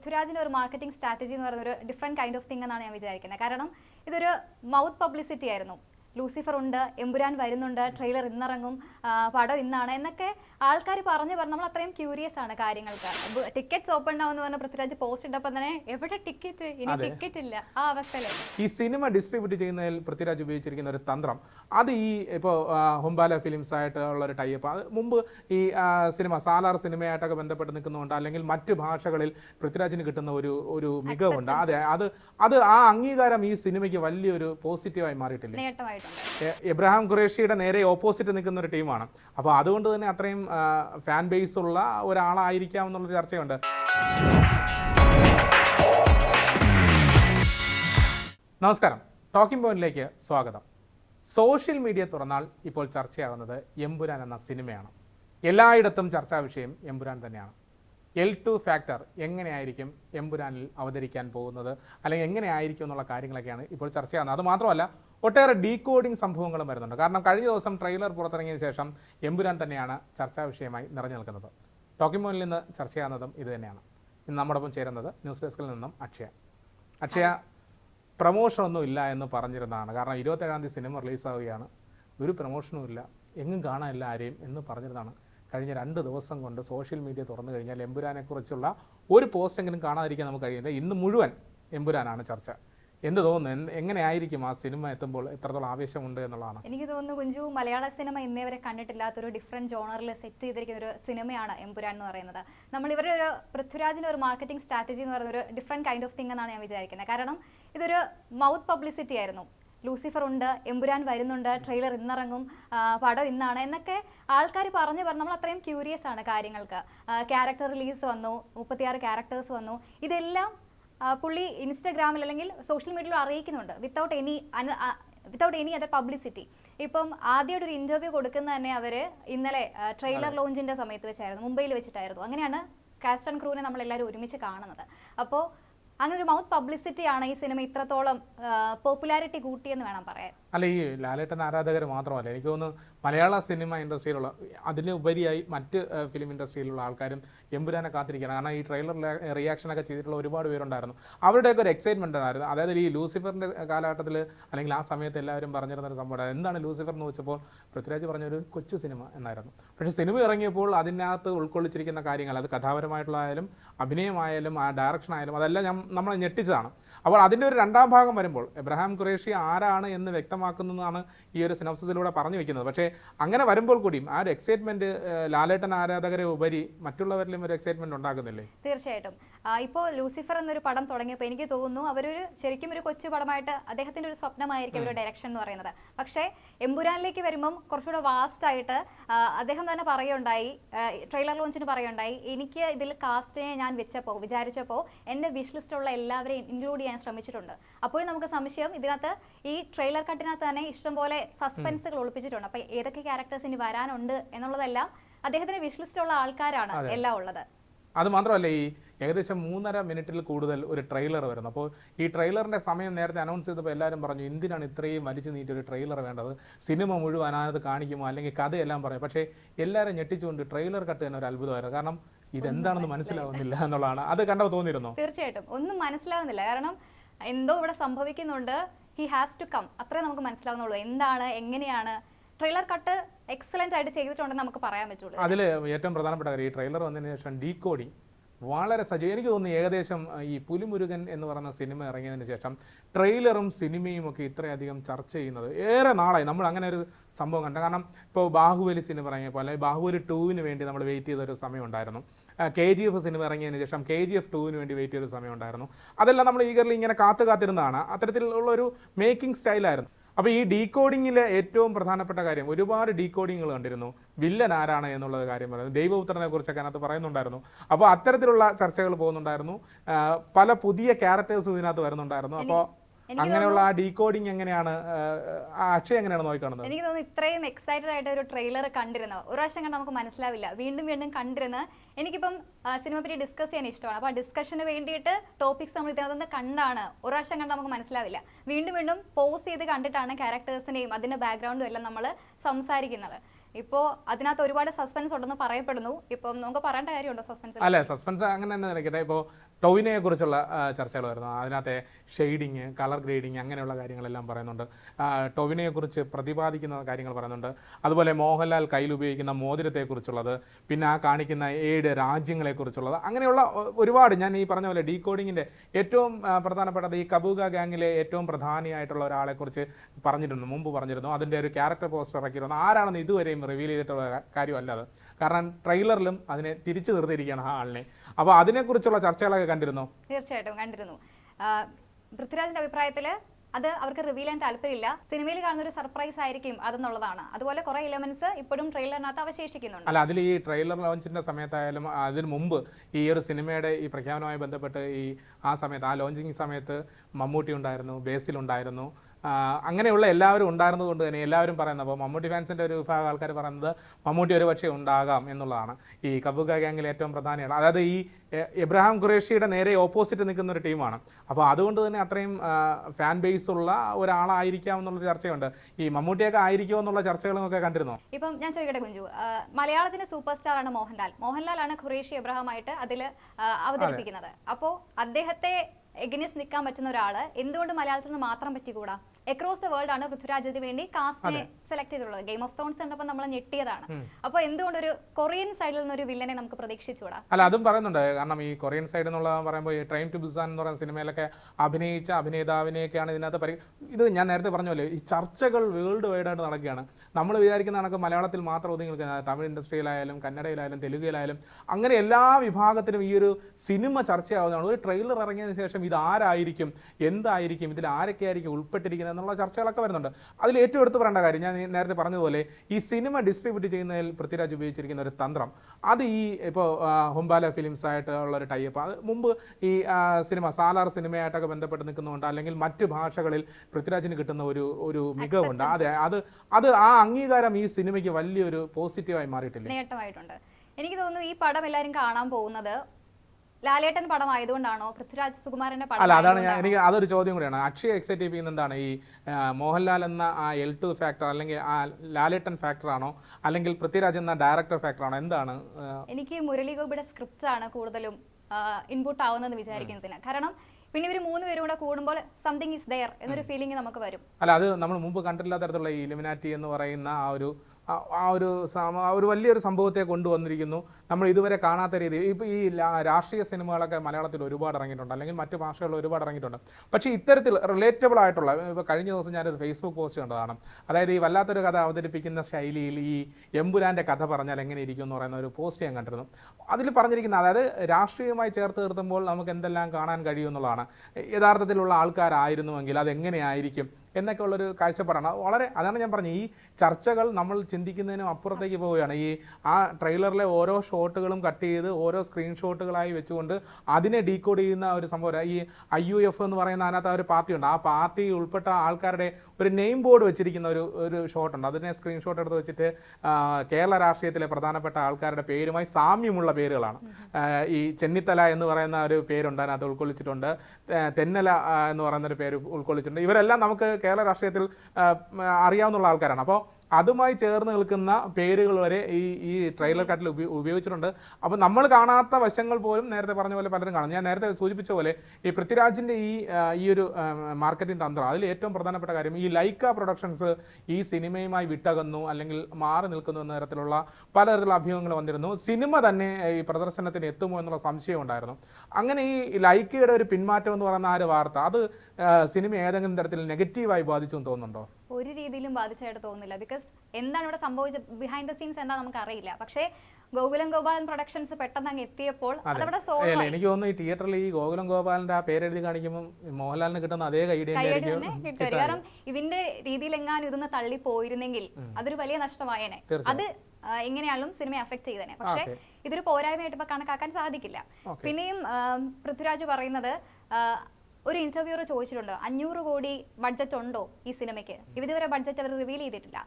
പൃഥ്വിരാജിന്റെ ഒരു marketing strategy എന്ന് പറയുന്ന ഒരു ഡിഫറെന്റ് കൈൻഡ് ഓഫ് തിങ് എന്നാണ് ഞാൻ വിചാരിക്കുന്നത്. കാരണം ഇതൊരു മൗത്ത് പബ്ലിസിറ്റി ആയിരുന്നു. ലൂസിഫർ ഉണ്ട് എമ്പുരാൻ വരുന്നുണ്ട് ട്രെയിലർ ഇന്നിറങ്ങും പടം ഇന്നാണ് എന്നൊക്കെ ആൾക്കാർ പറഞ്ഞു പറഞ്ഞു. നമ്മൾ അത്രയും ക്യൂരിയസ് ആണ് കാര്യങ്ങൾക്ക്. ടിക്കറ്റ്സ് ഓപ്പൺ ആവുന്ന പറഞ്ഞ പൃഥ്വിരാജ് പോസ്റ്റ് ഇട്ടപ്പോൾ തന്നെ എവിടെ ടിക്കറ്റ് ഇനി ടിക്കറ്റ് ഇല്ല. ആ അവസ്ഥയിലായി. ഈ സിനിമ ഡിസ്ട്രിബ്യൂട്ട് ചെയ്യുന്നതിൽ പൃഥ്വിരാജ് ഉപയോഗിച്ചിരിക്കുന്ന ഒരു തന്ത്രം അത് ഈ ഇപ്പോൾ ഹുംബാല ഫിലിംസ് ആയിട്ടുള്ള ഒരു ടൈപ്പ് അത് മുമ്പ് ഈ സിനിമ സാലാർ സിനിമയായിട്ടൊക്കെ ബന്ധപ്പെട്ട് നിൽക്കുന്നതുകൊണ്ട് അല്ലെങ്കിൽ മറ്റു ഭാഷകളിൽ പൃഥ്വിരാജിന് കിട്ടുന്ന ഒരു ഒരു മികവുണ്ട്. അതെ അത് അത് ആ അംഗീകാരം ഈ സിനിമയ്ക്ക് വലിയൊരു പോസിറ്റീവായി മാറിയിട്ടില്ല? എബ്രഹാം ഖുറേഷിയുടെ നേരെ ഓപ്പോസിറ്റ് നിൽക്കുന്ന ഒരു ടീമാണ്. അപ്പോൾ അതുകൊണ്ട് തന്നെ അത്രയും ഫാൻ ബേസ് ഉള്ള ഒരാളായിരിക്കാം എന്നുള്ളൊരു ചർച്ചയുണ്ട്. നമസ്കാരം. ടോക്കിംഗ് പോയിന്റിലേക്ക് സ്വാഗതം. സോഷ്യൽ മീഡിയ തുറന്നാൽ ഇപ്പോൾ ചർച്ചയാകുന്നത് എമ്പുരാൻ എന്ന സിനിമയാണ്. എല്ലായിടത്തും ചർച്ചാ വിഷയം എമ്പുരാൻ തന്നെയാണ്. എൽ ടു ഫാക്ടർ എങ്ങനെയായിരിക്കും എമ്പുരാനിൽ അവതരിക്കാൻ പോകുന്നത്? അല്ലെങ്കിൽ എങ്ങനെയായിരിക്കും എന്നുള്ള കാര്യങ്ങളൊക്കെയാണ് ഇപ്പോൾ ചർച്ചയാകുന്നത്. അത് മാത്രമല്ല ഒട്ടേറെ ഡീകോഡിംഗ് സംഭവങ്ങളും വരുന്നുണ്ട്. കാരണം കഴിഞ്ഞ ദിവസം ട്രെയിലർ പുറത്തിറങ്ങിയ ശേഷം എമ്പുരാൻ തന്നെയാണ് ചർച്ചാ വിഷയമായി നിറഞ്ഞു നിൽക്കുന്നത്. ടോക്കിമോനിൽ നിന്ന് ചർച്ചയാകുന്നതും ഇത് തന്നെയാണ്. ഇന്ന് നമ്മോടൊപ്പം ചേരുന്നത് ന്യൂസ് ഡെസ്കിൽ നിന്നും അക്ഷയ. അക്ഷയ പ്രമോഷൻ ഒന്നും ഇല്ല എന്ന് പറഞ്ഞിരുന്നതാണ്. കാരണം ഇരുപത്തേഴാം തീയതി സിനിമ റിലീസാവുകയാണ് ഒരു പ്രമോഷനും ഇല്ല. എങ്ങും കാണാനില്ല ആരെയും എന്ന് പറഞ്ഞിരുന്നതാണ്. കഴിഞ്ഞ രണ്ട് ദിവസം കൊണ്ട് സോഷ്യൽ മീഡിയ തുറന്നു കഴിഞ്ഞാൽ എമ്പുരാനെക്കുറിച്ചുള്ള ഒരു പോസ്റ്റെങ്കിലും കാണാതിരിക്കാൻ നമുക്ക് കഴിയില്ല. ഇന്ന് മുഴുവൻ എമ്പുരാനാണ് ചർച്ച. എന്ത് തോന്നുന്നു? എങ്ങനെയായിരിക്കും ആ സിനിമ എത്തുമ്പോൾ എത്രത്തോളം ആവേശമുണ്ട് എന്നുള്ളതാണ്? എനിക്ക് തോന്നുന്നു കുഞ്ചു മലയാള സിനിമ ഇന്നേ വരെ കണ്ടിട്ടില്ലാത്തൊരു ഡിഫറെന്റ് ജോണറിൽ സെറ്റ് ചെയ്തിരിക്കുന്ന ഒരു സിനിമയാണ് എമ്പുരാൻ എന്ന് പറയുന്നത്. നമ്മൾ ഇവരുടെ ഒരു പൃഥ്വിരാജിന്റെ ഒരു മാർക്കറ്റിംഗ് സ്ട്രാറ്റജി എന്ന് പറയുന്ന ഒരു ഡിഫറെന്റ് കൈൻഡ് ഓഫ് തിങ് എന്നാണ് ഞാൻ വിചാരിക്കുന്നത്. കാരണം ഇതൊരു മൗത്ത് പബ്ലിസിറ്റി ആയിരുന്നു. ലൂസിഫർ ഉണ്ട് എമ്പുരാൻ വരുന്നുണ്ട് ട്രെയിലർ ഇന്നിറങ്ങും പടം ഇന്നാണ് എന്നൊക്കെ ആൾക്കാർ പറഞ്ഞു പറഞ്ഞു. നമ്മൾ അത്രയും ക്യൂരിയസ് ആണ് കാര്യങ്ങൾക്ക്. ക്യാരക്ടർ റിലീസ് വന്നു മുപ്പത്തിയാറ് ക്യാരക്ടേഴ്സ് വന്നു. ഇതെല്ലാം പുള്ളി ഇൻസ്റ്റഗ്രാമിൽ അല്ലെങ്കിൽ സോഷ്യൽ മീഡിയയിൽ അറിയിക്കുന്നുണ്ട്. Without any without any other publicity ഇപ്പം ആദ്യമായിട്ട് ഒരു ഇന്റർവ്യൂ കൊടുക്കുന്ന തന്നെ അവർ ഇന്നലെ ട്രെയിലർ ലോഞ്ചിന്റെ സമയത്ത് വെച്ചായിരുന്നു. മുംബൈയിൽ വെച്ചിട്ടായിരുന്നു. അങ്ങനെയാണ് കാസ്റ്റ് ആൻഡ് ക്രൂവിനെ നമ്മൾ എല്ലാവരും ഒരുമിച്ച് കാണുന്നത്. അപ്പോൾ അങ്ങനെ ഒരു മൗത്ത് പബ്ലിസിറ്റിയാണ് ഈ സിനിമ ഇത്രത്തോളം പോപ്പുലാരിറ്റി കൂട്ടിയെന്ന് വേണം പറയാൻ. അല്ല ഈ ലാലേട്ടൻ ആരാധകർ മാത്രമല്ല എനിക്ക് തോന്നുന്നു മലയാള സിനിമ ഇൻഡസ്ട്രിയിലുള്ള അതിന് ഉപരിയായി മറ്റ് ഫിലിം ഇൻഡസ്ട്രിയിലുള്ള ആൾക്കാരും എമ്പുരാനെ കാത്തിരിക്കുകയാണ്. കാരണം ഈ ട്രെയിലർ റിയാക്ഷനൊക്കെ ചെയ്തിട്ടുള്ള ഒരുപാട് പേരുണ്ടായിരുന്നു. അവരുടെയൊക്കെ ഒരു എക്സൈറ്റ്മെന്റ് ഉണ്ടായിരുന്നു. അതായത് ഈ ലൂസിഫറിന്റെ കാലഘട്ടത്തിൽ അല്ലെങ്കിൽ ആ സമയത്ത് എല്ലാവരും പറഞ്ഞിരുന്ന ഒരു സംഭവം എന്താണ് ലൂസിഫർ എന്ന് വെച്ചപ്പോൾ പൃഥ്വിരാജ് പറഞ്ഞൊരു കൊച്ചു സിനിമ എന്നായിരുന്നു. പക്ഷേ സിനിമ ഇറങ്ങിയപ്പോൾ അതിനകത്ത് ഉൾക്കൊള്ളിച്ചിരിക്കുന്ന കാര്യങ്ങൾ അത് കഥാപരമായിട്ടുള്ളതായാലും അഭിനയമായാലും ആ ഡയറക്ഷൻ ആയാലും അതെല്ലാം ഞാൻ നമ്മളെ ഞെട്ടിച്ചതാണ്. അപ്പോൾ അതിന്റെ ഒരു രണ്ടാം ഭാഗം വരുമ്പോൾ എബ്രഹാം ഖുറേഷി ആരാണ് എന്ന് വ്യക്തമാക്കുന്നതാണ് ഈ ഒരു സിനോപ്സിസിലൂടെ പറഞ്ഞു വെക്കുന്നത്. പക്ഷേ അങ്ങനെ വരുമ്പോൾ കൂടിയും ആ ഒരു എക്സൈറ്റ്മെന്റ് ലാലേട്ടൻ ആരാധകരെ ഉപരി മറ്റുള്ളവരിലും ഒരു എക്സൈറ്റ്മെന്റ് ഉണ്ടാക്കുന്നില്ലേ തീർച്ചയായിട്ടും. ഇപ്പോൾ ലൂസിഫർ എന്നൊരു പടം തുടങ്ങിയപ്പോൾ എനിക്ക് തോന്നുന്നു അവരൊരു ശരിക്കും ഒരു കൊച്ചു പടമായിട്ട് അദ്ദേഹത്തിന്റെ ഒരു സ്വപ്നമായിരിക്കും ഒരു ഡയറക്ഷൻ എന്ന് പറയുന്നത്. പക്ഷേ എമ്പുരാനിലേക്ക് വരുമ്പം കുറച്ചുകൂടെ വാസ്റ്റ് ആയിട്ട് അദ്ദേഹം തന്നെ പറയുണ്ടായി ട്രെയിലർ ലോഞ്ചിന് പറയുണ്ടായി എനിക്ക് ഇതിൽ കാസ്റ്റിനെ ഞാൻ വെച്ചപ്പോൾ വിചാരിച്ചപ്പോൾ എന്റെ വിഷ് ലിസ്റ്റുള്ള എല്ലാവരെയും ഇൻക്ലൂഡ് ചെയ്യാൻ ശ്രമിച്ചിട്ടുണ്ട്. അപ്പോഴും നമുക്ക് സംശയം ഇതിനകത്ത് ഈ ട്രെയിലർ കട്ടിനകത്ത് തന്നെ ഇഷ്ടംപോലെ സസ്പെൻസുകൾ ഒളിപ്പിച്ചിട്ടുണ്ട്. അപ്പൊ ഏതൊക്കെ ക്യാരക്ടേഴ്സ് ഇനി വരാനുണ്ട് എന്നുള്ളതെല്ലാം അദ്ദേഹത്തിന്റെ വിഷ് ലിസ്റ്റിലുള്ള ആൾക്കാരാണ് എല്ലാം ഉള്ളത്. അത് മാത്രമല്ല ഈ ഏകദേശം മൂന്നര മിനിറ്റിൽ കൂടുതൽ ഒരു ട്രെയിലർ വരുന്നു. അപ്പോൾ ഈ ട്രെയിലറിന്റെ സമയം നേരത്തെ അനൗൺസ് ചെയ്തപ്പോൾ എല്ലാവരും പറഞ്ഞു എന്തിനാണ് ഇത്രയും വലിച്ചു നീട്ടി ഒരു ട്രെയിലർ വേണ്ടത്? സിനിമ മുഴുവൻ അതിനകത്ത് കാണിക്കുമോ? അല്ലെങ്കിൽ കഥയെല്ലാം പറയും. പക്ഷേ എല്ലാവരും ഞെട്ടിച്ചുകൊണ്ട് ട്രെയിലർ കട്ട് തന്നെ ഒരു അത്ഭുതമായിരുന്നു. കാരണം ഇതെന്താണെന്ന് മനസ്സിലാവുന്നില്ല എന്നുള്ളതാണ്. അത് കണ്ടപ്പോൾ തോന്നിയിരുന്നോ? തീർച്ചയായിട്ടും. ഒന്നും മനസ്സിലാവുന്നില്ല. കാരണം എന്തോ ഇവിടെ സംഭവിക്കുന്നുണ്ട്. ഹി ഹാസ് ടു കം അത്രേ നമുക്ക് മനസ്സിലാവുന്നുള്ളൂ. എന്താണ് എങ്ങനെയാണ്? ട്രെയിലർ കട്ട് എക്സലന്റ് ആയിട്ട് ചെയ്തിട്ടുണ്ടെന്ന് നമുക്ക് പറയാൻ പറ്റുള്ളൂ. അതിൽ ഏറ്റവും പ്രധാനപ്പെട്ട കാര്യം ഈ ട്രെയിലർ വന്നതിന് ശേഷം ഡീകോഡിങ് വളരെ സജീവം എനിക്ക് തോന്നുന്നു ഏകദേശം ഈ പുലിമുരുകൻ എന്ന് പറയുന്ന സിനിമ ഇറങ്ങിയതിന് ശേഷം ട്രെയിലറും സിനിമയും ഒക്കെ ഇത്രയധികം ചർച്ച ചെയ്യുന്നത് ഏറെ നാളായി. നമ്മൾ അങ്ങനെ ഒരു സംഭവം കണ്ട. കാരണം ഇപ്പോൾ ബാഹുബലി സിനിമ ഇറങ്ങിയപ്പോൾ അല്ലെങ്കിൽ ബാഹുബലി ടൂവിന് വേണ്ടി നമ്മൾ വെയിറ്റ് ചെയ്ത ഒരു സമയം ഉണ്ടായിരുന്നു. കെ ജി എഫ് സിനിമ ഇറങ്ങിയതിന് ശേഷം കെ ജി എഫ് ടുവിന് വേണ്ടി വെയിറ്റ് ചെയ്ത സമയം ഉണ്ടായിരുന്നു അതെല്ലാം നമ്മൾ ഈഗർലി ഇങ്ങനെ കാത്തു കാത്തിരുന്നതാണ്. അത്തരത്തിലുള്ള ഒരു മേക്കിംഗ് സ്റ്റൈലായിരുന്നു അപ്പോൾ ഈ ഡീകോഡിങ്ങിലെ ഏറ്റവും പ്രധാനപ്പെട്ട കാര്യം ഒരുപാട് ഡീകോഡിങ്ങുകൾ കണ്ടിരുന്നു. വില്ലൻ ആരാണ് എന്നുള്ളത് കാര്യം പറയുന്നത് ദൈവപുത്രനെ കുറിച്ചൊക്കെ അതിനകത്ത് പറയുന്നുണ്ടായിരുന്നു. അപ്പോൾ അത്തരത്തിലുള്ള ചർച്ചകൾ പോകുന്നുണ്ടായിരുന്നു. പല പുതിയ ക്യാരക്ടേഴ്സ് ഇതിനകത്ത് വരുന്നുണ്ടായിരുന്നു. അപ്പോൾ അങ്ങനെയുള്ള ആ ഡീകോഡിങ് എങ്ങനെയാണ്? അക്ഷയ് എങ്ങനെയാണ് നോക്കിക്കാണുന്നത്? എനിക്ക് തോന്നുന്നു ഇത്രയും എക്സൈറ്റഡ് ആയിട്ട് ഒരു ട്രെയിലർ കണ്ടിരുന്നു. ഒരു പ്രാവശ്യം കണ്ട് നമുക്ക് മനസ്സിലാവില്ല. വീണ്ടും വീണ്ടും കണ്ടിരുന്ന് എനിക്കിപ്പം സിനിമ പറ്റി ഡിസ്കസ് ചെയ്യാൻ ഇഷ്ടമാണ്. അപ്പോൾ ആ ഡിസ്കഷന് വേണ്ടിയിട്ട് ടോപ്പിക്സ് നമ്മൾ ഇതിനകത്ത് കണ്ടാണ്. ഒരു പ്രാവശ്യം കണ്ട് നമുക്ക് മനസ്സിലാവില്ല. വീണ്ടും വീണ്ടും പോസ് ചെയ്ത് കണ്ടിട്ടാണ് ക്യാരക്ടേഴ്സിനെയും അതിന്റെ ബാക്ക്ഗ്രൗണ്ടും എല്ലാം നമ്മൾ സംസാരിക്കുന്നത്. ഇപ്പോൾ അതിനകത്ത് ഒരുപാട് സസ്പെൻസ് ഉണ്ടെന്ന് പറയപ്പെടുന്നു. ഇപ്പം നമുക്ക് പറയേണ്ട കാര്യമുണ്ടോ സസ്പെൻസ് അല്ല സസ്പെൻസ് അങ്ങനെ തന്നെ നിൽക്കട്ടെ. ഇപ്പോൾ ടൊവിനയെ കുറിച്ചുള്ള ചർച്ചകൾ വരുന്നു അതിനകത്തെ ഷെയ്ഡിങ് കളർ ഗ്രേഡിങ് അങ്ങനെയുള്ള കാര്യങ്ങളെല്ലാം പറയുന്നുണ്ട്. ടോവിനെ കുറിച്ച് പ്രതിപാദിക്കുന്ന കാര്യങ്ങൾ പറയുന്നുണ്ട്. അതുപോലെ മോഹൻലാൽ കയ്യിൽ ഉപയോഗിക്കുന്ന മോതിരത്തെക്കുറിച്ചുള്ളത് പിന്നെ ആ കാണിക്കുന്ന ഏഴ് രാജ്യങ്ങളെക്കുറിച്ചുള്ളത് അങ്ങനെയുള്ള ഒരുപാട്. ഞാൻ ഈ പറഞ്ഞ പോലെ ഡീകോഡിങ്ങിന്റെ ഏറ്റവും പ്രധാനപ്പെട്ടത് ഈ കബൂക ഗാങ്ങിലെ ഏറ്റവും പ്രധാനിയായിട്ടുള്ള ഒരാളെക്കുറിച്ച് പറഞ്ഞിരുന്നു മുമ്പ് പറഞ്ഞിരുന്നു. അതിന്റെ ഒരു ക്യാരക്ടർ പോസ്റ്റർ ഇറക്കിയിരുന്നു. ആരാണെന്ന് ഇതുവരെയും റിവീൽ ചെയ്തിട്ടുള്ള കാര്യമല്ല അത്. കാരണം ട്രെയിലറിലും അതിനെ തിരിച്ചു നിർത്തിയിരിക്കുകയാണ് ആ ആളിനെ. അപ്പോൾ അതിനെക്കുറിച്ചുള്ള ചർച്ചകളൊക്കെ കണ്ടിരുന്നു? തീർച്ചയായിട്ടും കണ്ടിരുന്നു. പൃഥ്വിരാജിന്റെ അഭിപ്രായത്തിൽ അത് അവർക്ക് റിവീൽ ചെയ്യാൻ താല്പര്യമില്ല. സിനിമയിൽ കാണുന്ന ഒരു സർപ്രൈസ് ആയിരിക്കും അതെന്നുള്ളതാണ്. അതുപോലെ കുറെ ഇലമെന്റ്സ് ഇപ്പോഴും ട്രെയിലറിനകത്ത് അവശേഷിക്കുന്നുണ്ട്. അല്ല അതിൽ ഈ ട്രെയിലർ ലോഞ്ചിന്റെ സമയത്തായാലും അതിന് മുമ്പ് ഈ ഒരു സിനിമയുടെ ഈ പ്രഖ്യാപനവുമായി ബന്ധപ്പെട്ട് ഈ ആ സമയത്ത് ആ ലോഞ്ചിങ് സമയത്ത് മമ്മൂട്ടി ഉണ്ടായിരുന്നു ബേസിൽ ഉണ്ടായിരുന്നു. അങ്ങനെയുള്ള എല്ലാവരും ഉണ്ടായിരുന്നത് കൊണ്ട് തന്നെ എല്ലാവരും പറയുന്നത് അപ്പോൾ മമ്മൂട്ടി ഫാൻസിന്റെ ഒരു വിഭാഗം ആൾക്കാർ പറയുന്നത് മമ്മൂട്ടി ഒരു പക്ഷേ ഉണ്ടാകാം എന്നുള്ളതാണ്. ഈ കബുക ഗ്യാങ്ങിൽ ഏറ്റവും പ്രധാനമാണ് അതായത് ഈ എബ്രഹാം ഖുറേഷിയുടെ നേരെ ഓപ്പോസിറ്റ് നിൽക്കുന്ന ഒരു ടീമാണ് അപ്പോൾ അതുകൊണ്ട് തന്നെ അത്രയും ഫാൻ ബേസ് ഉള്ള ഒരാളായിരിക്കാം എന്നുള്ള ചർച്ചയുണ്ട്. ഈ മമ്മൂട്ടിയൊക്കെ ആയിരിക്കുമോ എന്നുള്ള ചർച്ചകളും ഒക്കെ കണ്ടിരുന്നോ? ഇപ്പം ഞാൻ ചോദിക്കട്ടെ കുഞ്ചു. മലയാളത്തിന്റെ സൂപ്പർ സ്റ്റാർ ആണ് മോഹൻലാൽ. മോഹൻലാൽ ആണ് ഖുറേഷി എബ്രഹാമായിട്ട് അതിൽ അവതരിപ്പിക്കുന്നത്. അപ്പോൾ അദ്ദേഹത്തെ എഗനിസ് നിൽക്കാൻ പറ്റുന്ന ഒരാൾ എന്തുകൊണ്ട് മലയാളത്തിൽ നിന്ന് മാത്രം പറ്റിക്കൂടാ? അക്രോസ് ദ വേൾഡ് ആണ് പൃഥ്വിരാജിന് വേണ്ടി കാസ്റ്റിനെ സെലക്ട് ചെയ്തിട്ടുള്ളത്. ഗെയിം ഓഫ് തോൺസ് കണ്ടപ്പോൾ നമ്മൾ ഞെട്ടിയതാണ്. അപ്പൊ എന്തുകൊണ്ട് ഒരു കൊറിയൻ സൈഡിൽ നിന്ന് ഒരു വില്ലനെ നമുക്ക് പ്രതീക്ഷിച്ചുകൂടാ? അല്ല അതും പറയുന്നുണ്ട്. കാരണം ഈ കൊറിയൻ സൈഡ് എന്നുള്ള പറയുമ്പോൾ ഈ ട്രെയിൻ ടു ബുസാൻ എന്ന് പറയുന്ന സിനിമയിലൊക്കെ അഭിനയിച്ച അഭിനേതാവിനെയൊക്കെയാണ് ഇതിനകത്ത് പരി ഇത് ഞാൻ നേരത്തെ പറഞ്ഞ പോലെ ഈ ചർച്ചകൾ വേൾഡ് വൈഡ് ആയിട്ട് നടക്കുകയാണ്. നമ്മൾ വിചാരിക്കുന്ന കണക്ക് മലയാളത്തിൽ മാത്രം ഒതുങ്ങി നിൽക്കുന്ന തമിഴ് ഇൻഡസ്ട്രിയിലായാലും കന്നഡയിലായാലും തെലുങ്കിലായാലും അങ്ങനെ എല്ലാ വിഭാഗത്തിനും ഈ ഒരു സിനിമ ചർച്ചയാവുന്നതാണ്. ഒരു ട്രെയിലർ ഇറങ്ങിയതിന് ശേഷം ഇത് ആരായിരിക്കും എന്തായിരിക്കും? ഇതിൽ ആരൊക്കെ ആയിരിക്കും ഉൾപ്പെട്ടിരിക്കുന്നത് എന്നുള്ള ചർച്ചകളൊക്കെ വരുന്നുണ്ട്. അതിൽ ഏറ്റവും എടുത്ത് പറയേണ്ട കാര്യം ഞാൻ നേരത്തെ പറഞ്ഞതുപോലെ ഈ സിനിമ ഡിസ്ട്രിബ്യൂട്ട് ചെയ്യുന്നതിൽ പൃഥ്വിരാജ് ഉപയോഗിച്ചിരിക്കുന്ന ഒരു തന്ത്രം. അത് ഈ ഇപ്പോൾ ഹുംബാല ഫിലിംസ് ആയിട്ടുള്ള ഒരു ടൈപ്പ് അത് മുമ്പ് ഈ സിനിമ സാലാർ സിനിമയായിട്ടൊക്കെ ബന്ധപ്പെട്ട് നിൽക്കുന്നതുകൊണ്ട് അല്ലെങ്കിൽ മറ്റ് ഭാഷകളിൽ പൃഥ്വിരാജിന് കിട്ടുന്ന ഒരു ഒരു മികവുണ്ട്. അതെ അത് അത് ആ അംഗീകാരം ഈ സിനിമയ്ക്ക് വലിയൊരു പോസിറ്റീവായി മാറിയിട്ടില്ല? നേട്ടമായിട്ടുണ്ട്. എനിക്ക് തോന്നുന്നു ഈ പടം എല്ലാവരും കാണാൻ പോകുന്നത് ലാലേട്ടൻ പടം ആയതുകൊണ്ടാണോ പൃഥ്വിരാജ് സുകുമാരന്റെ പടം അല്ല അതാണ് ഞാൻ എനിക്ക് അതൊരു ചോദ്യം കൂടിയാണ്. അക്ഷയ എക്സൈറ്റ് ചെയ്യുന്ന എന്താണ് ഈ മോഹൻലാൽ എന്ന ആ എൽ ടു ഫാക്ടർ അല്ലെങ്കിൽ ആ ലാലേട്ടൻ ഫാക്ടർ ആണോ? അല്ലെങ്കിൽ പൃഥ്വിരാജ് എന്ന ഡയറക്ടർ ഫാക്ടർ ആണോ? എന്താണ് എനിക്ക് മുരളി ഗോപിയുടെ സ്ക്രിപ്റ്റ് ആണ് കൂടുതലും ഇൻപുട്ട് ആവുന്നതെന്ന് വിചാരിക്കുന്നതിന്. കാരണം പിന്നെ ഇവർ മൂന്ന് പേരും കൂടെ കൂടുമ്പോൾ സംതിങ് ഇസ് ദയർ എന്നൊരു ഫീലിംഗ് നമുക്ക് വരും. അല്ല അത് നമ്മൾ മുമ്പ് കണ്ടിട്ടില്ലാത്ത തരത്തിലുള്ള ഈ ലിമിനാറ്റി എന്ന് പറയുന്ന ആ ഒരു ആ- ഒരു ആ ഒരു വലിയൊരു സംഭവത്തെ കൊണ്ടുവന്നിരിക്കുന്നു. നമ്മൾ ഇതുവരെ കാണാത്ത രീതിയിൽ ഇപ്പോൾ ഈ രാഷ്ട്രീയ സിനിമകളൊക്കെ മലയാളത്തിൽ ഒരുപാട് ഇറങ്ങിയിട്ടുണ്ട്. അല്ലെങ്കിൽ മറ്റ് ഭാഷകളിൽ ഒരുപാട് ഇറങ്ങിയിട്ടുണ്ട്. പക്ഷേ ഇത്തരത്തിൽ റിലേറ്റബിൾ ആയിട്ടുള്ള ഇപ്പോൾ കഴിഞ്ഞ ദിവസം ഞാനൊരു ഫേസ്ബുക്ക് പോസ്റ്റ് കണ്ടതാണ്. അതായത് ഈ വല്ലാത്തൊരു കഥ അവതരിപ്പിക്കുന്ന ശൈലിയിൽ ഈ എമ്പുരാന്റെ കഥ പറഞ്ഞാൽ എങ്ങനെ ഇരിക്കും എന്ന് പറയുന്ന ഒരു പോസ്റ്റ് ഞാൻ കണ്ടിരുന്നു. അതിൽ പറഞ്ഞിരിക്കുന്ന അതായത് രാഷ്ട്രീയമായി ചേർത്ത് നിർത്തുമ്പോൾ നമുക്ക് എന്തെല്ലാം കാണാൻ കഴിയും എന്നുള്ളതാണ്. യഥാർത്ഥത്തിലുള്ള ആൾക്കാരായിരുന്നുവെങ്കിൽ അതെങ്ങനെയായിരിക്കും? എന്നൊക്കെ ഉള്ളൊരു കാഴ്ചപ്പാടാണ് വളരെ അതാണ് ഞാൻ പറഞ്ഞത്. ഈ ചർച്ചകൾ നമ്മൾ ചിന്തിക്കുന്നതിനും അപ്പുറത്തേക്ക് പോവുകയാണ്. ഈ ആ ട്രെയിലറിലെ ഓരോ ഷോട്ടുകളും കട്ട് ചെയ്ത് ഓരോ സ്ക്രീൻഷോട്ടുകളായി വെച്ചുകൊണ്ട് അതിനെ ഡീകോഡ് ചെയ്യുന്ന ഒരു സംഭവം. ഈ ഐ യു എഫ് എന്ന് പറയുന്ന അതിനകത്ത് ആ ഒരു പാർട്ടി ഉണ്ട് ആ പാർട്ടി ഉൾപ്പെട്ട ആൾക്കാരുടെ ഒരു നെയിം ബോർഡ് വെച്ചിരിക്കുന്ന ഒരു ഒരു ഷോട്ടുണ്ട് അതിനെ സ്ക്രീൻഷോട്ട് എടുത്ത് വെച്ചിട്ട് കേരള രാഷ്ട്രീയത്തിലെ പ്രധാനപ്പെട്ട ആൾക്കാരുടെ പേരുമായി സാമ്യമുള്ള പേരുകളാണ്. ഈ ചെന്നിത്തല എന്ന് പറയുന്ന ഒരു പേരുണ്ട് അതിനകത്ത് ഉൾക്കൊള്ളിച്ചിട്ടുണ്ട്. തെന്നല എന്ന് പറയുന്ന ഒരു പേര് ഉൾക്കൊള്ളിച്ചിട്ടുണ്ട്. ഇവരെല്ലാം നമുക്ക് കേരള രാഷ്ട്രീയത്തിൽ അറിയാവുന്ന ആൾക്കാരാണ്. അപ്പോൾ അതുമായി ചേർന്ന് നിൽക്കുന്ന പേരുകൾ വരെ ഈ ഈ ട്രെയിലർ കാട്ടിൽ ഉപയോ- ഉപയോഗിച്ചിട്ടുണ്ട്. അപ്പോൾ നമ്മൾ കാണാത്ത വശങ്ങൾ പോലും നേരത്തെ പറഞ്ഞ പോലെ പലരും കാണും. ഞാൻ നേരത്തെ സൂചിപ്പിച്ച പോലെ ഈ പൃഥ്വിരാജിന്റെ ഈ ഈ ഒരു മാർക്കറ്റിംഗ് തന്ത്രം അതിൽ ഏറ്റവും പ്രധാനപ്പെട്ട കാര്യം ഈ ലൈക്ക പ്രൊഡക്ഷൻസ് ഈ സിനിമയുമായി വിട്ടകുന്നു അല്ലെങ്കിൽ മാറി നിൽക്കുന്നു എന്ന തരത്തിലുള്ള പലതരത്തിലുള്ള അഭിമുഖങ്ങൾ വന്നിരുന്നു. സിനിമ തന്നെ ഈ പ്രദർശനത്തിന് എത്തുമോ എന്നുള്ള സംശയം ഉണ്ടായിരുന്നു. അങ്ങനെ ഈ ലൈക്കയുടെ ഒരു പിന്മാറ്റം എന്ന് പറയുന്ന ആ ഒരു വാർത്ത അത് സിനിമ ഏതെങ്കിലും തരത്തിൽ നെഗറ്റീവായി ബാധിച്ചു എന്ന് തോന്നുന്നുണ്ടോ? ഒരു രീതിയിലും ബാധിച്ചതായിട്ട് തോന്നുന്നില്ല. ബിക്കോസ് എന്താണ് ഇവിടെ സംഭവിച്ചത്? ബിഹൈൻഡ് ദ സീൻസ് എന്താ നമുക്ക് അറിയില്ല പക്ഷേ ഗോകുലം ഗോപാലൻ പ്രൊഡക്ഷൻസ് പെട്ടെന്ന് അങ്ങ് എത്തിയപ്പോൾ അതവിടെ സോൾവ് എനിക്ക് തോന്നുന്നു ഈ തിയേറ്ററിൽ ഈ ഗോകുലം ഗോപാലിന്റെ ആ പേരെഴുതി കാണിക്കുമ്പോൾ മോഹൻലാലിന് കിട്ടുന്ന അതേ കൈഡി കിട്ടും കാരണം ഇതിന്റെ രീതിയിൽ എങ്ങാനും ഇതൊന്ന് തള്ളി പോയിരുന്നെങ്കിൽ അതൊരു വലിയ നഷ്ടമായേനെ. അത് എങ്ങനെയാണെങ്കിലും സിനിമയെ അഫക്ട് ചെയ്തേനെ. പക്ഷേ. ഇതൊരു പോരായ്മയായിട്ട് ഇപ്പൊ കണക്കാക്കാൻ സാധിക്കില്ല. പിന്നെയും പൃഥ്വിരാജ് പറയുന്നത് ഒരു ഇന്റർവ്യൂർ ചോദിച്ചിട്ടുണ്ട് അഞ്ഞൂറ് കോടി ബഡ്ജറ്റ് ഉണ്ടോ ഈ സിനിമയ്ക്ക്? ഇതുവരെ ബഡ്ജറ്റ് അവർ റിവീൽ ചെയ്തിട്ടില്ല.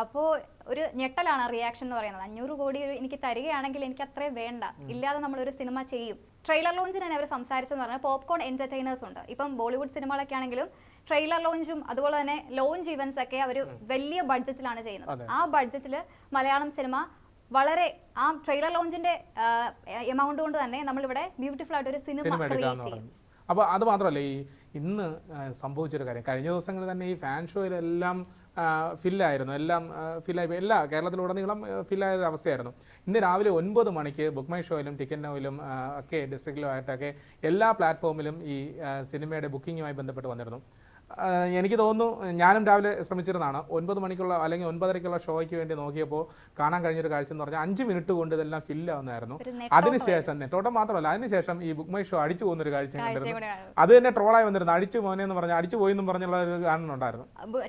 അപ്പോൾ ഒരു ഞെട്ടലാണ് റിയാക്ഷൻ എന്ന് പറയുന്നത്. അഞ്ഞൂറ് കോടി എനിക്ക് തരികയാണെങ്കിൽ എനിക്ക് അത്രേ വേണ്ട. ഇല്ലാതെ നമ്മളൊരു സിനിമ ചെയ്യും. ട്രെയിലർ ലോഞ്ചിന് തന്നെ അവർ സംസാരിച്ചെന്ന് പറഞ്ഞാൽ പോപ്കോൺ എന്റർടൈനേഴ്സ് ഉണ്ട്. ഇപ്പം ബോളിവുഡ് സിനിമകളൊക്കെ ആണെങ്കിലും ട്രെയിലർ ലോഞ്ചും അതുപോലെ തന്നെ ലോഞ്ച് ഇവന്റ്സ് ഒക്കെ അവർ വലിയ ബഡ്ജറ്റിലാണ് ചെയ്യുന്നത്. ആ ബഡ്ജറ്റിൽ മലയാളം സിനിമ വളരെ ആ ട്രെയിലർ ലോഞ്ചിന്റെ എമൗണ്ട് കൊണ്ട് തന്നെ നമ്മളിവിടെ ബ്യൂട്ടിഫുൾ ആയിട്ട് ഒരു സിനിമ ക്രിയേറ്റ് ചെയ്യും. അപ്പോൾ അത് മാത്രമല്ല ഈ ഇന്ന് സംഭവിച്ചൊരു കാര്യം. കഴിഞ്ഞ ദിവസങ്ങളിൽ തന്നെ ഈ ഫാൻ ഷോയിലെല്ലാം ഫില്ലായിരുന്നു. എല്ലാം ഫില്ലായി എല്ലാ കേരളത്തിലുടനീളം ഫില്ലായ ഒരു അവസ്ഥയായിരുന്നു. ഇന്ന് രാവിലെ ഒൻപത് മണിക്ക് ബുക്ക് മൈ ഷോയിലും ടിക്കറ്റ് നോയിലും ഒക്കെ ഡിസ്ട്രിക്റ്റിലും ആയിട്ടൊക്കെ എല്ലാ പ്ലാറ്റ്ഫോമിലും ഈ സിനിമയുടെ ബുക്കിങ്ങുമായി ബന്ധപ്പെട്ട് വന്നിരുന്നു. എനിക്ക് തോന്നുന്നു ഞാനും രാവിലെ ശ്രമിച്ചിരുന്നതാണ്. ഒൻപത് മണിക്കുള്ള അല്ലെങ്കിൽ ഒൻപതരയ്ക്കുള്ള ഷോയ്ക്ക് വേണ്ടി നോക്കിയപ്പോൾ കാണാൻ കഴിഞ്ഞൊരു കാഴ്ച എന്ന് പറഞ്ഞാൽ അഞ്ച് മിനിറ്റ് കൊണ്ട് ഇതെല്ലാം ഫില്ലാവുന്നതായിരുന്നു ആവുന്നതായിരുന്നു. അതിനുശേഷം നെറ്റോട്ടം മാത്രമല്ല അതിനുശേഷം ഈ ബുക്ക് മൈ ഷോ അടിച്ചു പോകുന്ന ഒരു കാഴ്ച കണ്ടിരുന്നു. അത് തന്നെ ട്രോളായി വന്നിരുന്നു. അടിച്ചു മോനെ എന്ന് പറഞ്ഞാൽ അടിച്ചു പോയി എന്ന് പറഞ്ഞുള്ള ഒരു കാണുന്നുണ്ടായിരുന്നു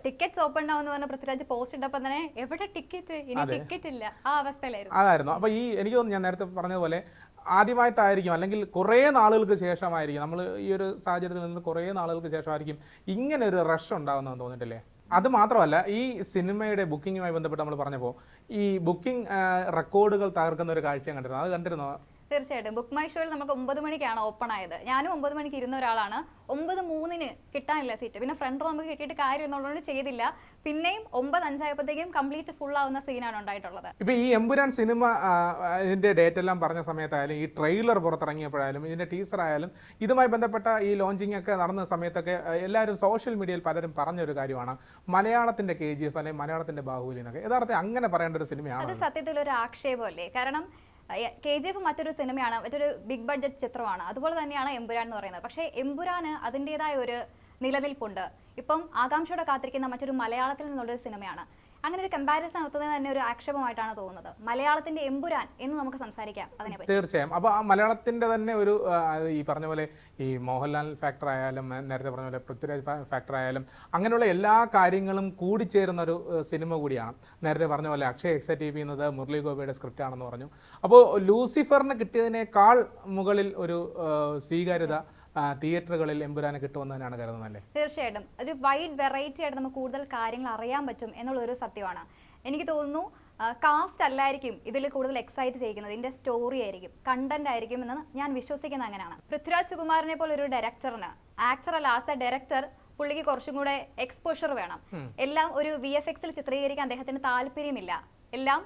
ടിക്കറ്റ്സ് ഓപ്പൺ ആവുന്ന പറഞ്ഞ പൃഥ്വിരാജ് പോസ്റ്റ് ഇട്ടപ്പോൾ തന്നെ എവിടെ ടിക്കറ്റ് ടിക്കറ്റ് ഇല്ല. ആ അവസ്ഥയിലായിരുന്നു. അതായിരുന്നു. അപ്പൊ ഈ എനിക്ക് തോന്നുന്നു ഞാൻ നേരത്തെ പറഞ്ഞതുപോലെ ആദ്യമായിട്ടായിരിക്കും. അല്ലെങ്കിൽ കുറേ നാളുകൾക്ക് ശേഷമായിരിക്കും. നമ്മൾ ഈ ഒരു സാഹചര്യത്തിൽ നിന്ന് കുറേ നാളുകൾക്ക് ശേഷമായിരിക്കും ഇങ്ങനെ ഒരു റഷ് ഉണ്ടാകുന്നതെന്ന് തോന്നിയിട്ടില്ലേ? അത് മാത്രമല്ല ഈ സിനിമയുടെ ബുക്കിങ്ങുമായി ബന്ധപ്പെട്ട് നമ്മൾ പറഞ്ഞപ്പോൾ ഈ ബുക്കിംഗ് റെക്കോർഡുകൾ തകർക്കുന്ന ഒരു കാഴ്ച കണ്ടിരുന്നു. അത് കണ്ടിരുന്നോ? തീർച്ചയായിട്ടും. ബുക്ക് മൈ ഷോയിൽ നമുക്ക് ഒമ്പത് മണിക്കാണ് ഓപ്പൺ ആയത്. ഞാനും ഒമ്പത് മണിക്ക് ഇരുന്ന ഒരാളാണ്. ഒമ്പത് മൂന്നിന് കിട്ടാനില്ല സീറ്റ് പിന്നെ ഫ്രണ്ട് റോ നമുക്ക് കിട്ടിയിട്ട് കാര്യം എന്നുള്ളതുകൊണ്ട് ചെയ്തില്ല. പിന്നെയും ഒമ്പത് അഞ്ചായപ്പോഴത്തേക്കും കംപ്ലീറ്റ് ഫുൾ ആവുന്ന സീനാണ് ഉണ്ടായിട്ടുള്ളത്. ഇപ്പൊ ഈ എമ്പുരാൻ സിനിമ ഇതിന്റെ ഡേറ്റ് എല്ലാം പറഞ്ഞ സമയത്തായാലും ഈ ട്രെയിലർ പുറത്തിറങ്ങിയപ്പോഴായാലും ഇതിന്റെ ടീസർ ആയാലും ഇതുമായി ബന്ധപ്പെട്ട ഈ ലോഞ്ചിങ് ഒക്കെ നടന്ന സമയത്തൊക്കെ എല്ലാവരും സോഷ്യൽ മീഡിയയിൽ പലരും പറഞ്ഞൊരു കാര്യമാണ്. മലയാളത്തിന്റെ കെ ജി എഫ് അല്ലെങ്കിൽ മലയാളത്തിന്റെ ബാഹുബലി എന്നൊക്കെ യഥാർത്ഥത്തിൽ അങ്ങനെ പറയേണ്ട ഒരു സിനിമയാണ് അത് സത്യത്തിൽ ഒരു ആക്ഷേപമല്ലേ? കാരണം കെ ജി എഫ് മറ്റൊരു സിനിമയാണ് മറ്റൊരു ബിഗ് ബഡ്ജറ്റ് ചിത്രമാണ്. അതുപോലെ തന്നെയാണ് എമ്പുരാൻ എന്ന് പറയുന്നത്. പക്ഷേ എമ്പുരാന് അതിന്റെതായ ഒരു നിലനിൽപ്പുണ്ട്. ഇപ്പം ആകാംക്ഷയോടെ കാത്തിരിക്കുന്ന മറ്റൊരു മലയാളത്തിൽ നിന്നുള്ളൊരു സിനിമയാണ്. അങ്ങനെ ഒരു കമ്പാരിസൺ നടത്തുന്നത് തന്നെ ഒരു ആക്ഷേപമായിട്ടാണ് തോന്നുന്നത്. മലയാളത്തിന്റെ എമ്പുരാൻ എന്ന് നമുക്ക് സംസാരിക്കാം അതിനെ തീർച്ചയായും. അപ്പോൾ ആ മലയാളത്തിന്റെ തന്നെ ഒരു ഈ പറഞ്ഞ പോലെ ഈ മോഹൻലാൽ ഫാക്ടർ ആയാലും നേരത്തെ പറഞ്ഞ പോലെ പൃഥ്വിരാജ് ഫാക്ടർ ആയാലും അങ്ങനെയുള്ള എല്ലാ കാര്യങ്ങളും കൂടി കൂടിച്ചേരുന്ന ഒരു സിനിമ കൂടിയാണ്. നേരത്തെ പറഞ്ഞ പോലെ അക്ഷയ് എക്സൈറ്റീവ് ചെയ്യുന്നത് മുരളി ഗോപിയുടെ സ്ക്രിപ്റ്റ് ആണെന്ന് പറഞ്ഞു. അപ്പോൾ ലൂസിഫറിന് കിട്ടിയതിനേക്കാൾ മുകളിൽ ഒരു സ്വീകാര്യത തിയേറ്ററുകളിൽ എമ്പുരാനെ കിട്ടുമെന്ന് തന്നെയാണ് കരുതുന്നത് അല്ലേ? തീർച്ചയായിട്ടും. ഒരു വൈഡ് വെറൈറ്റി ആയിട്ട് നമുക്ക് കൂടുതൽ കാര്യങ്ങൾ അറിയാൻ പറ്റും എന്നുള്ളൊരു സത്യമാണ്. എനിക്ക് തോന്നുന്നു കാസ്റ്റ് അല്ലായിരിക്കും ഇതിൽ കൂടുതൽ എക്സൈറ്റ് ചെയ്യിക്കുന്നത്. ഇതിന്റെ സ്റ്റോറി ആയിരിക്കും കണ്ടന്റ് ആയിരിക്കും എന്ന് ഞാൻ വിശ്വസിക്കുന്നത് അങ്ങനെയാണ്. പൃഥ്വിരാജ് സുകുമാരനെ പോലെ ഒരു ഡയറക്ടറിന് ആക്ടർ അല്ല ആസ് എ ഡയറക്ടർ പുള്ളിക്ക് കുറച്ചും കൂടെ എക്സ്പോഷർ വേണം. എല്ലാം ഒരു വി എഫ് എക്സിൽ ചിത്രീകരിക്കാൻ അദ്ദേഹത്തിന് താല്പര്യമില്ല. എല്ലാം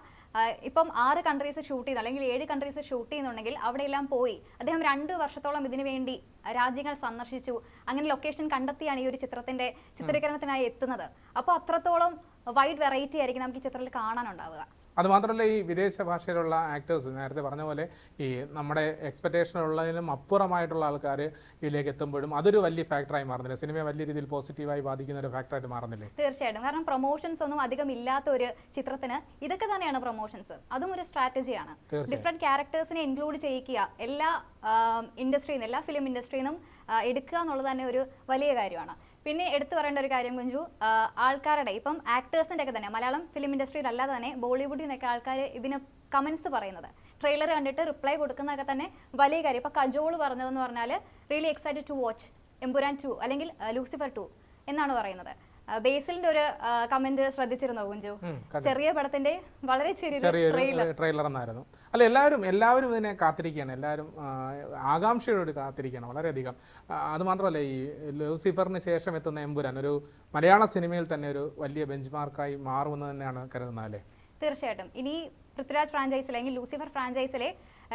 ഇപ്പം ആറ് കൺട്രീസ് ഷൂട്ട് ചെയ്യുന്നു അല്ലെങ്കിൽ ഏഴ് കൺട്രീസ് ഷൂട്ട് ചെയ്യുന്നുണ്ടെങ്കിൽ അവിടെയെല്ലാം പോയി. അദ്ദേഹം രണ്ട് വർഷത്തോളം ഇതിനു വേണ്ടി രാജ്യങ്ങൾ സന്ദർശിച്ചു. അങ്ങനെ ലൊക്കേഷൻ കണ്ടെത്തിയാണ് ഈ ഒരു ചിത്രത്തിന്റെ ചിത്രീകരണത്തിനായി എത്തുന്നത്. അപ്പോൾ അത്രത്തോളം വൈഡ് വെറൈറ്റി ആയിരിക്കും നമുക്ക് ഈ ചിത്രത്തിൽ കാണാനുണ്ടാവുക. അത് മാത്രമല്ല ഈ വിദേശ ഭാഷയിലുള്ള ആക്ടേഴ്സ് നേരത്തെ പറഞ്ഞ പോലെ ഈ നമ്മുടെ എക്സ്പെക്ടേഷൻ ഉള്ളതിനും അപ്പുറമായിട്ടുള്ള ആൾക്കാർ ഇതിലേക്ക് എത്തുമ്പോഴും അതൊരു വലിയ ഫാക്ടറായി മാറുന്നില്ല? സിനിമയെ വലിയ രീതിയിൽ പോസിറ്റീവായി ബാധിക്കുന്ന ഒരു ഫാക്ടറായിട്ട് മാറുന്നില്ലേ? തീർച്ചയായിട്ടും. കാരണം പ്രൊമോഷൻസ് ഒന്നും അധികം ഇല്ലാത്ത ഒരു ചിത്രത്തിന് ഇതൊക്കെ തന്നെയാണ് പ്രൊമോഷൻസ് അതും ഒരു സ്ട്രാറ്റജിയാണ്. ഡിഫറെന്റ് ക്യാരക്ടേഴ്സിനെ ഇൻക്ലൂഡ് ചെയ്യിക്കുക എല്ലാ ഇൻഡസ്ട്രിയിൽ നിന്ന് എല്ലാ ഫിലിം ഇൻഡസ്ട്രിയിൽ നിന്നും എടുക്കുക എന്നുള്ളത് തന്നെ ഒരു വലിയ കാര്യമാണ്. പിന്നെ എടുത്തു പറയേണ്ട ഒരു കാര്യം കുഞ്ചു ആൾക്കാരുടെ ഇപ്പം ആക്ടേഴ്സിന്റെ ഒക്കെ തന്നെ മലയാളം ഫിലിം ഇൻഡസ്ട്രിയിൽ അല്ലാതെ തന്നെ ബോളിവുഡിൽ നിന്നൊക്കെ ആൾക്കാർ ഇതിന് കമൻസ് പറയുന്നത്. ട്രെയിലർ കണ്ടിട്ട് റിപ്ലൈ കൊടുക്കുന്നതൊക്കെ തന്നെ വലിയ കാര്യം. ഇപ്പം കജോൾ പറഞ്ഞതെന്ന് പറഞ്ഞാൽ really excited to watch Empuraan two അല്ലെങ്കിൽ ലൂസിഫർ ടു എന്നാണ് പറയുന്നത്. ബേസിലിന്റെ ഒരു കമന്റ് ശ്രദ്ധിച്ചിരുന്നോ കുഞ്ചു? ചെറിയ പടത്തിന്റെ വളരെ ചെറിയൊരു ട്രെയിലർ എന്നായിരുന്നു. അല്ല എല്ലാവരും എല്ലാവരും ഇതിനെ കാത്തിരിക്കുകയാണ്. എല്ലാവരും ആകാംക്ഷയോട് കാത്തിരിക്കുകയാണ് വളരെയധികം. അതുമാത്രമല്ല അത് മാത്രമല്ല ഈ ലൂസിഫറിന് ശേഷം എത്തുന്ന എമ്പുരാൻ ഒരു മലയാള സിനിമയിൽ തന്നെ ഒരു വലിയ ബെഞ്ച് മാർക്കായി മാറുമെന്ന് തന്നെയാണ് കരുതുന്നത് അല്ലേ? തീർച്ചയായിട്ടും. ഇനി പൃഥ്വിരാജ് ഫ്രാഞ്ചൈസിൽ അല്ലെങ്കിൽ ലൂസിഫർ ഫ്രാഞ്ചൈസിലെ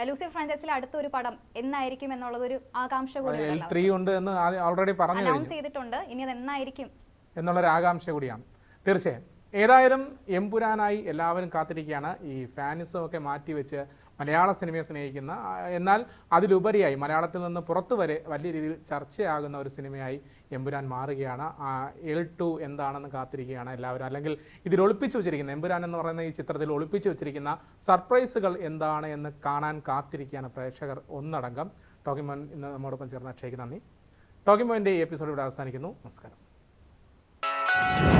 ലൂസിഫർ ഫ്രാഞ്ചൈസിലെ അടുത്തൊരു പടം എന്നായിരിക്കും എന്നുള്ളത് ഒരു ആകാംക്ഷ കൂടി കൂടിയാണ് ത്രീ ഉണ്ട് എന്ന് ഓൾറെഡി പറഞ്ഞു അനൗൺസ് ചെയ്തിട്ടുണ്ട്. ഇനി അത് എന്നായിരിക്കും എന്നുള്ളൊരു ആകാംക്ഷ കൂടിയാണ്. തീർച്ചയായും. ഏതായാലും എംപുരാനായി എല്ലാവരും കാത്തിരിക്കുകയാണ്. ഈ ഫാനിസം ഒക്കെ മാറ്റിവെച്ച് മലയാള സിനിമയെ സ്നേഹിക്കുന്ന എന്നാൽ അതിലുപരിയായി മലയാളത്തിൽ നിന്ന് പുറത്തു വരെ വലിയ രീതിയിൽ ചർച്ചയാകുന്ന ഒരു സിനിമയായി എമ്പുരാൻ മാറുകയാണ്. എൽ ടു എന്താണെന്ന് കാത്തിരിക്കുകയാണ് എല്ലാവരും. അല്ലെങ്കിൽ ഇതിൽ ഒളിപ്പിച്ചു വെച്ചിരിക്കുന്ന എമ്പുരാൻ എന്ന് പറയുന്ന ഈ ചിത്രത്തിൽ ഒളിപ്പിച്ചു വെച്ചിരിക്കുന്ന സർപ്രൈസുകൾ എന്താണ് എന്ന് കാണാൻ കാത്തിരിക്കുകയാണ് പ്രേക്ഷകർ ഒന്നടങ്കം. ടോക്കിംഗ് മോൻ ഇന്ന് നമ്മോടൊപ്പം ചേർന്ന് അക്ഷയ്ക്ക് നന്ദി. ടോക്കിംഗ് മോന്റെ ഈ എപ്പിസോഡ് ഇവിടെ അവസാനിക്കുന്നു. നമസ്കാരം. Bye.